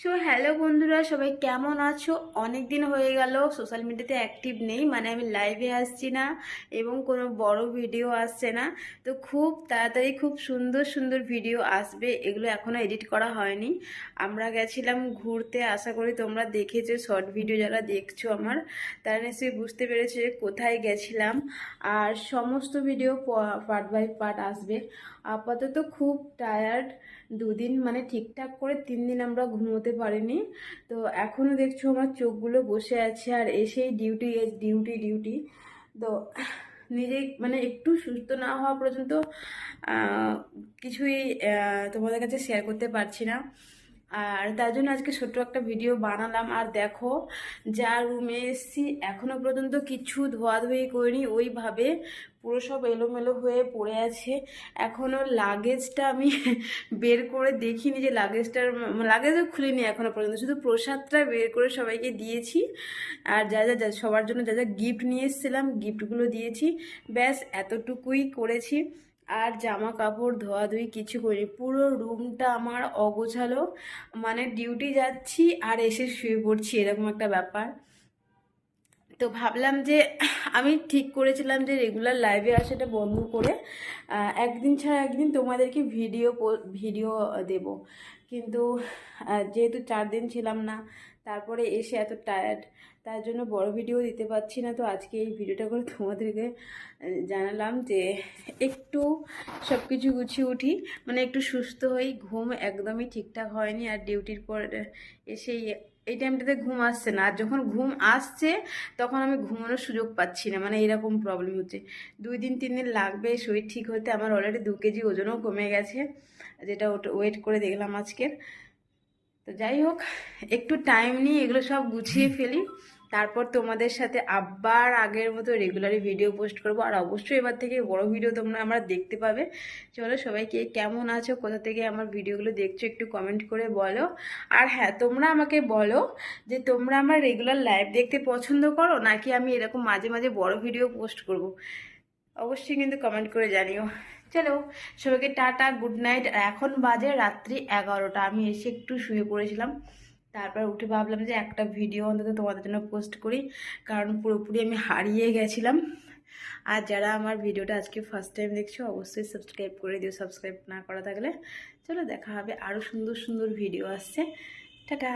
So hello বন্ধুরা, সবাই কেমন আছো? অনেক দিন হয়ে গেল সোশ্যাল মিডিয়াতে অ্যাক্টিভ নেই মানে আমি লাইভে আসছি না, এবং কোনো বড় ভিডিও আসছে না। তো খুব তাড়াতাড়ি খুব সুন্দর সুন্দর ভিডিও আসবে, এগুলো এখনও এডিট করা হয়নি। আমরা গেছিলাম ঘুরতে, আশা করি তোমরা দেখেছ শর্ট ভিডিও যারা দেখছ আমার, তারা নিশ্চয়ই বুঝতে পেরেছে কোথায় গেছিলাম। আর সমস্ত ভিডিও পার্ট বাই পার্ট আসবে। আপাতত খুব টায়ার্ড দুদিন মানে ঠিকঠাক করে তিন দিন আমরা ঘুমোতে পারেনি। তো এখনও দেখছ আমার চোখগুলো বসে আছে আর এসেই ডিউটি ডিউটি ডিউটি তো নিজে মানে একটু সুস্থ না হওয়া পর্যন্ত কিছুই তোমাদের কাছে শেয়ার করতে পারছি না। আর তার জন্য আজকে ছোট্ট একটা ভিডিও বানালাম। আর দেখো যা রুমে এসছি, এখনও পর্যন্ত কিছু ধোয়াধুয়ি করিনি। ওইভাবে পুরো সব এলোমেলো হয়ে পড়ে আছে। এখনও লাগেজটা আমি বের করে দেখিনি যে লাগেজটার লাগেজও খুলিনি এখনও পর্যন্ত। শুধু প্রসাদটা বের করে সবাইকে দিয়েছি। আর যা যা সবার জন্য যা যা গিফট নিয়ে এসেছিলাম গিফটগুলো দিয়েছি। ব্যাস, এতটুকুই করেছি। আর জামা কাপড় ধোয়াধুয়ি কিছু করিনি। পুরো রুমটা আমার অগোছালো। মানে ডিউটি যাচ্ছি আর এসে শুয়ে পড়ছি, এরকম একটা ব্যাপার। তো ভাবলাম যে, আমি ঠিক করেছিলাম যে রেগুলার লাইভে আসাটা বন্ধ করে একদিন ছাড়া একদিন তোমাদেরকে ভিডিও ভিডিও দেব। কিন্তু যেহেতু চার দিন ছিলাম না, তারপরে এসে এত টায়ার্ড তার জন্য বড় ভিডিও দিতে পারছি না। তো আজকে এই ভিডিওটা করে তোমাদেরকে জানালাম যে, একটু সব কিছু গুছিয়ে উঠি। মানে একটু সুস্থ হই, ঘুম একদমই ঠিকঠাক হয়নি আর ডিউটির পর এসেই এই টাইমটাতে ঘুম আসছে না। আর যখন ঘুম আসছে, তখন আমি ঘুমানোর সুযোগ পাচ্ছি না। মানে এরকম প্রবলেম হচ্ছে। দুই দিন, তিন দিন লাগবে, শরীর ঠিক হতে। আমার অলরেডি দু কেজি ওজনও কমে গেছে, যেটা ওয়েট করে দেখলাম আজকের। তো যাই হোক, একটু টাইম নিয়ে এগুলো সব গুছিয়ে ফেলি। তারপর তোমাদের সাথে আবার আগের মতো রেগুলারই ভিডিও পোস্ট করব। আর অবশ্যই এবার থেকে বড় ভিডিও তোমরা আমরা দেখতে পাবে। চলো সবাইকে কেমন আছো, কোথা থেকে আমার ভিডিওগুলো দেখছ একটু কমেন্ট করে বলো। আর হ্যাঁ তোমরা আমাকে বলো যে তোমরা আমার রেগুলার লাইভ দেখতে পছন্দ করো, নাকি আমি এরকম মাঝে মাঝে বড় ভিডিও পোস্ট করব? অবশ্যই কিন্তু কমেন্ট করে জানিও। চলো সবাইকে টাটা গুড নাইট এখন বাজে রাত্রি এগারোটা, আমি এসে একটু শুয়ে পড়েছিলাম। তারপর উঠে ভাবলাম যে একটা ভিডিও অন্তত তোমাদের জন্য পোস্ট করি, কারণ পুরোপুরি আমি হারিয়ে গেছিলাম। আর যারা আমার ভিডিওটা আজকে ফার্স্ট টাইম দেখছ, অবশ্যই সাবস্ক্রাইব করে দিও সাবস্ক্রাইব না করা থাকলে। চলো দেখা হবে আরও সুন্দর সুন্দর ভিডিও আসছে। টাটা!